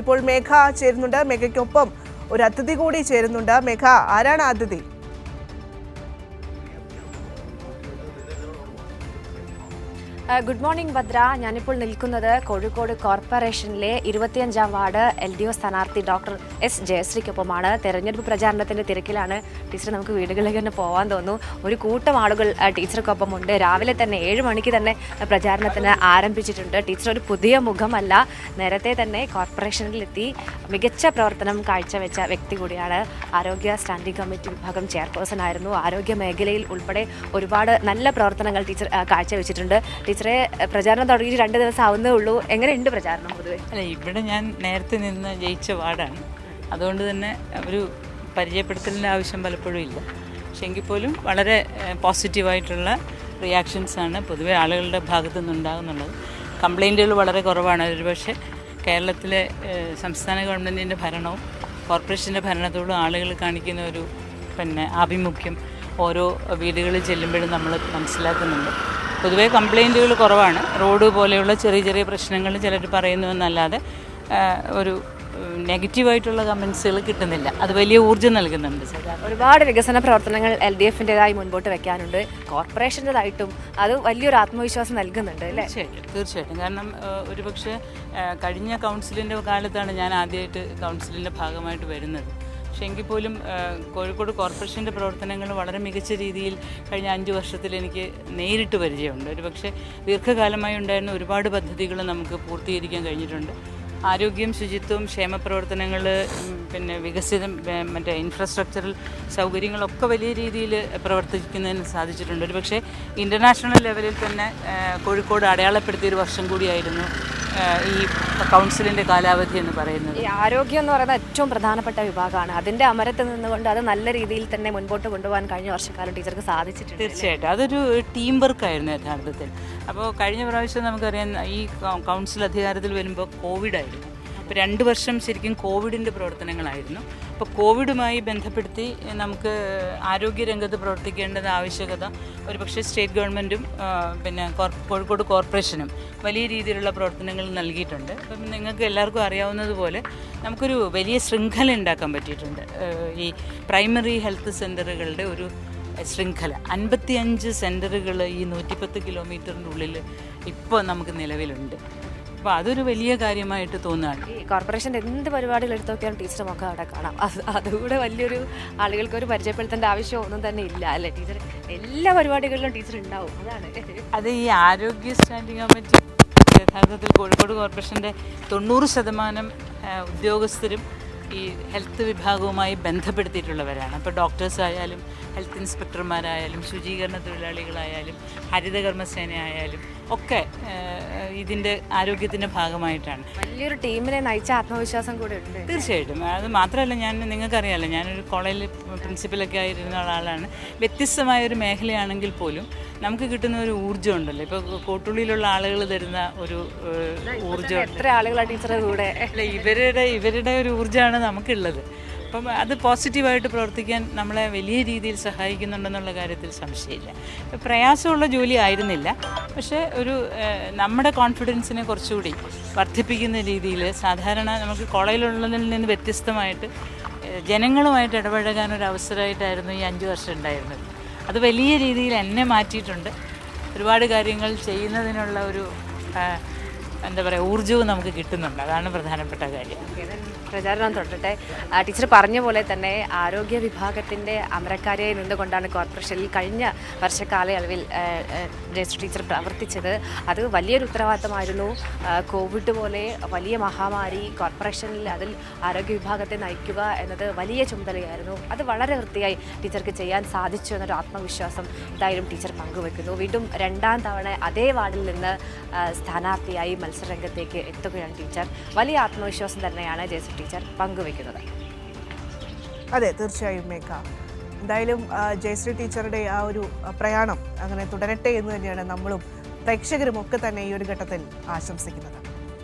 ഇപ്പോൾ മേഘ ചേരുന്നുണ്ട്. മേഘയ്ക്കൊപ്പം ഒരു അതിഥി കൂടി ചേരുന്നുണ്ട്. മേഘ ആരാണ് അതിഥി? Good morning Bhadra. ഞാനിപ്പോൾ നിൽക്കുന്നത് കോഴിക്കോട് കോർപ്പറേഷനിലെ ഇരുപത്തിയഞ്ചാം വാർഡ് എൽ ഡി ഒ സ്ഥാനാർത്ഥി ഡോക്ടർ എസ് ജയശ്രീക്കൊപ്പമാണ്. തെരഞ്ഞെടുപ്പ് പ്രചാരണത്തിന്റെ തിരക്കിലാണ്. ടീച്ചർ നമുക്ക് വീടുകളിലേക്ക് തന്നെ പോകാൻ തോന്നുന്നു. ഒരു കൂട്ടം ആളുകൾ ടീച്ചർക്കൊപ്പമുണ്ട്. രാവിലെ തന്നെ ഏഴ് മണിക്ക് തന്നെ പ്രചാരണത്തിന് ആരംഭിച്ചിട്ടുണ്ട്. ടീച്ചർ ഒരു പുതിയ മുഖമല്ല. നേരത്തെ തന്നെ കോർപ്പറേഷനിലെത്തി മികച്ച പ്രവർത്തനം കാഴ്ചവെച്ച വ്യക്തി കൂടിയാണ്. ആരോഗ്യ സ്റ്റാൻഡിംഗ് കമ്മിറ്റി വിഭാഗം ചെയർപേഴ്സൺ ആയിരുന്നു. ആരോഗ്യ മേഖലയിൽ ഉൾപ്പെടെ ഒരുപാട് നല്ല പ്രവർത്തനങ്ങൾ ടീച്ചർ കാഴ്ചവെച്ചിട്ടുണ്ട്. ടീച്ചറെ പ്രചാരണം തുടങ്ങിയിട്ട് രണ്ട് ദിവസം ആവുന്നേ ഉള്ളൂ. എങ്ങനെയുണ്ട് പ്രചാരണം പൊതുവെ? അല്ല ഇവിടെ ഞാൻ നേരത്തെ നിന്ന് ജയിച്ച വാർഡാണ്. അതുകൊണ്ട് തന്നെ ഒരു പരിചയപ്പെടുത്തലിന്റെ ആവശ്യം പലപ്പോഴും ഇല്ല. പക്ഷെ എങ്കിൽ പോലും വളരെ പോസിറ്റീവായിട്ടുള്ള റിയാക്ഷൻസാണ് പൊതുവെ ആളുകളുടെ ഭാഗത്തു നിന്നുണ്ടാകുന്നുള്ളത്. കംപ്ലൈന്റുകൾ വളരെ കുറവാണ്. ഒരു പക്ഷേ കേരളത്തിലെ സംസ്ഥാന ഗവൺമെന്റിന്റെ ഭരണവും കോർപ്പറേഷന്റെ ഭരണത്തോടും ആളുകൾ കാണിക്കുന്ന ഒരു പിന്നെ ആഭിമുഖ്യം ഓരോ വീടുകളിൽ ചെല്ലുമ്പോഴും നമ്മൾ മനസ്സിലാക്കുന്നുണ്ട്. പൊതുവേ കംപ്ലൈന്റുകൾ കുറവാണ്. റോഡ് പോലെയുള്ള ചെറിയ ചെറിയ പ്രശ്നങ്ങൾ ചിലർ പറയുന്നു എന്നല്ലാതെ ഒരു നെഗറ്റീവായിട്ടുള്ള കമൻസുകൾ കിട്ടുന്നില്ല. അത് വലിയ ഊർജം നൽകുന്നുണ്ട് ഒരുപാട് വികസന പ്രവർത്തനങ്ങൾ എൽ ഡി എഫിന്റെതായി മുൻപോട്ട് വെക്കാനുണ്ട്. കോർപ്പറേഷന്റെതായിട്ടും അത് വലിയൊരു ആത്മവിശ്വാസം നൽകുന്നുണ്ട് അല്ലേ? തീർച്ചയായിട്ടും തീർച്ചയായിട്ടും. കാരണം ഒരുപക്ഷെ കഴിഞ്ഞ കൗൺസിലിന്റെ കാലത്താണ് ഞാൻ ആദ്യമായിട്ട് കൗൺസിലിന്റെ ഭാഗമായിട്ട് വരുന്നത്. പക്ഷേ എങ്കിൽ പോലും കോഴിക്കോട് കോർപ്പറേഷന്റെ പ്രവർത്തനങ്ങൾ വളരെ മികച്ച രീതിയിൽ കഴിഞ്ഞ അഞ്ച് വർഷത്തിൽ എനിക്ക് നേരിട്ട് പരിചയമുണ്ട്. ഒരു പക്ഷേ ദീർഘകാലമായി ഉണ്ടായിരുന്ന ഒരുപാട് പദ്ധതികൾ നമുക്ക് പൂർത്തീകരിക്കാൻ കഴിഞ്ഞിട്ടുണ്ട്. ആരോഗ്യം ശുചിത്വം ക്ഷേമ പ്രവർത്തനങ്ങൾ പിന്നെ വികസിതം മറ്റേ ഇൻഫ്രാസ്ട്രക്ചറൽ സൗകര്യങ്ങളൊക്കെ വലിയ രീതിയിൽ പ്രവർത്തിക്കുന്നതിന് സാധിച്ചിട്ടുണ്ട്. ഒരു പക്ഷേ ഇന്റർനാഷണൽ ലെവലിൽ തന്നെ കോഴിക്കോട് അടയാളപ്പെടുത്തിയ ഒരു വർഷം കൂടിയായിരുന്നു ഈ കൗൺസിലിന്റെ കാലാവധി എന്ന് പറയുന്നത്? ഈ ആരോഗ്യം എന്ന് പറയുന്നത് ഏറ്റവും പ്രധാനപ്പെട്ട വിഭാഗമാണ്. അതിന്റെ അമരത്ത് നിന്നുകൊണ്ട് അത് നല്ല രീതിയിൽ തന്നെ മുൻപോട്ട് കൊണ്ടുപോകാൻ കഴിഞ്ഞ വർഷക്കാലം ടീച്ചർക്ക് സാധിച്ചിട്ടുണ്ട്. തീർച്ചയായിട്ടും. അതൊരു ടീം വർക്ക് ആയിരുന്നു യഥാർത്ഥത്തിൽ. അപ്പോൾ കഴിഞ്ഞ പ്രാവശ്യം നമുക്കറിയാം ഈ കൗൺസിൽ അധികാരത്തിൽ വരുമ്പോൾ കോവിഡായിരുന്നു അപ്പോൾ രണ്ട് വർഷം ശരിക്കും കോവിഡിന്റെ പ്രവർത്തനങ്ങളായിരുന്നു. അപ്പോൾ കോവിഡുമായി ബന്ധപ്പെടുത്തി നമുക്ക് ആരോഗ്യരംഗത്ത് പ്രവർത്തിക്കേണ്ടത് ആവശ്യകത ഒരുപക്ഷെ സ്റ്റേറ്റ് ഗവൺമെന്റും പിന്നെ കോഴിക്കോട് കോർപ്പറേഷനും വലിയ രീതിയിലുള്ള പ്രവർത്തനങ്ങൾ നൽകിയിട്ടുണ്ട്. അപ്പം നിങ്ങൾക്ക് എല്ലാവർക്കും അറിയാവുന്നതുപോലെ നമുക്കൊരു വലിയ ശൃംഖല ഉണ്ടാക്കാൻ പറ്റിയിട്ടുണ്ട്. ഈ പ്രൈമറി ഹെൽത്ത് സെന്ററുകളുടെ ഒരു ശൃംഖല. അൻപത്തിയഞ്ച് സെന്ററുകൾ ഈ നൂറ്റിപ്പത്ത് കിലോമീറ്ററിന്റെ ഉള്ളിൽ ഇപ്പോൾ നമുക്ക് നിലവിലുണ്ട്. അപ്പോൾ അതൊരു വലിയ കാര്യമായിട്ട് തോന്നുകയാണ്. ഈ കോർപ്പറേഷന്റെ എന്ത് പരിപാടികൾ എടുത്തു നോക്കിയാലും ടീച്ചർ നമുക്ക് അവിടെ കാണാം. അത് അതുകൂടെ വലിയൊരു ആളുകൾക്ക് ഒരു പരിചയപ്പെടുത്തേണ്ട ആവശ്യം ഒന്നും തന്നെ ഇല്ല അല്ലേ? ടീച്ചർ എല്ലാ പരിപാടികളിലും ടീച്ചർ ഉണ്ടാവും. അതാണ്. അത് ഈ ആരോഗ്യ സ്റ്റാൻഡിംഗ് കമ്മിറ്റി യഥാർത്ഥത്തിൽ കോഴിക്കോട് കോർപ്പറേഷന്റെ തൊണ്ണൂറ് ശതമാനം ഉദ്യോഗസ്ഥരും ഈ ഹെൽത്ത് വിഭാഗവുമായി ബന്ധപ്പെടുത്തിയിട്ടുള്ളവരാണ്. അപ്പോൾ ഡോക്ടേഴ്സ് ആയാലും ഹെൽത്ത് ഇൻസ്പെക്ടർമാരായാലും ശുചീകരണ തൊഴിലാളികളായാലും ഹരിതകർമ്മസേനയായാലും ഒക്കെ ഇതിന്റെ ആരോഗ്യത്തിന്റെ ഭാഗമായിട്ടാണ്. വലിയൊരു ടീമിനെ നയിച്ച ആത്മവിശ്വാസം കൂടെ ഉണ്ട്. തീർച്ചയായിട്ടും. അത് മാത്രമല്ല ഞാൻ നിങ്ങൾക്കറിയാമല്ലോ ഞാനൊരു കോളേജിൽ പ്രിൻസിപ്പലൊക്കെ ആയിരുന്ന ഒരാളാണ്. വ്യത്യസ്തമായ ഒരു മേഖലയാണെങ്കിൽ പോലും നമുക്ക് കിട്ടുന്ന ഒരു ഊർജം ഉണ്ടല്ലോ. ഇപ്പോൾ കോട്ടുള്ളിയിലുള്ള ആളുകൾ തരുന്ന ഒരു ഊർജം എത്ര ആളുകളാണ് ടീച്ചറെ കൂടെ? അല്ല ഇവരുടെ ഇവരുടെ ഒരു ഊർജമാണ് നമുക്കുള്ളത്. അപ്പം അത് പോസിറ്റീവായിട്ട് പ്രവർത്തിക്കാൻ നമ്മളെ വലിയ രീതിയിൽ സഹായിക്കുന്നുണ്ടെന്നുള്ള കാര്യത്തിൽ സംശയമില്ല. പ്രയാസമുള്ള ജോലി ആയിരുന്നില്ല. പക്ഷേ ഒരു നമ്മുടെ കോൺഫിഡൻസിനെ കുറച്ചുകൂടി വർദ്ധിപ്പിക്കുന്ന രീതിയിൽ സാധാരണ നമുക്ക് കോളേജിലുള്ളതിൽ നിന്ന് വ്യത്യസ്തമായിട്ട് ജനങ്ങളുമായിട്ട് ഇടപഴകാൻ ഒരു അവസരമായിട്ടായിരുന്നു ഈ അഞ്ച് വർഷം ഉണ്ടായിരുന്നത്. അത് വലിയ രീതിയിൽ എന്നെ മാറ്റിയിട്ടുണ്ട്. ഒരുപാട് കാര്യങ്ങൾ ചെയ്യുന്നതിനുള്ള ഒരു എന്താ പറയുക ഊർജവും നമുക്ക് കിട്ടുന്നുണ്ട്. അതാണ് പ്രധാനപ്പെട്ട കാര്യം. പ്രചാരണം തൊട്ടട്ടെ ടീച്ചർ പറഞ്ഞ പോലെ തന്നെ ആരോഗ്യ വിഭാഗത്തിന്റെ അമരക്കാരിയായി നിന്നുകൊണ്ടാണ് കോർപ്പറേഷനിൽ കഴിഞ്ഞ വർഷക്കാലയളവിൽ കാലയളവിൽ ടീച്ചർ പ്രവർത്തിച്ചത്. അത് വലിയൊരു ഉത്തരവാദിത്തമായിരുന്നു. കോവിഡ് പോലെ വലിയ മഹാമാരി കോർപ്പറേഷനിൽ അതിൽ ആരോഗ്യ വിഭാഗത്തെ നയിക്കുക എന്നത് വലിയ ചുമതലയായിരുന്നു. അത് വളരെ വൃത്തിയായി ടീച്ചർക്ക് ചെയ്യാൻ സാധിച്ചു എന്നൊരു ആത്മവിശ്വാസം എന്തായാലും ടീച്ചർ പങ്കുവെക്കുന്നു. വീണ്ടും രണ്ടാം തവണ അതേ വാർഡിൽ നിന്ന് സ്ഥാനാർത്ഥിയായി സ്ഥാനാർത്ഥിയായി മത്സരരംഗത്തേക്ക് എത്തുകയാണ് ടീച്ചർ. വലിയ ആത്മവിശ്വാസം തന്നെയാണ് ജയശ്രീ ടീച്ചർ പങ്കുവെക്കുന്നത് അതെ തീർച്ചയായും മേക്ക എന്തായാലും ജയശ്രീ ടീച്ചറുടെ ആ ഒരു പ്രയാണം അങ്ങനെ തുടരട്ടെ എന്ന് തന്നെയാണ് നമ്മളും പ്രേക്ഷകരും ഒക്കെ തന്നെ ഈ ഒരു ഘട്ടത്തിൽ ആശംസിക്കുന്നത്.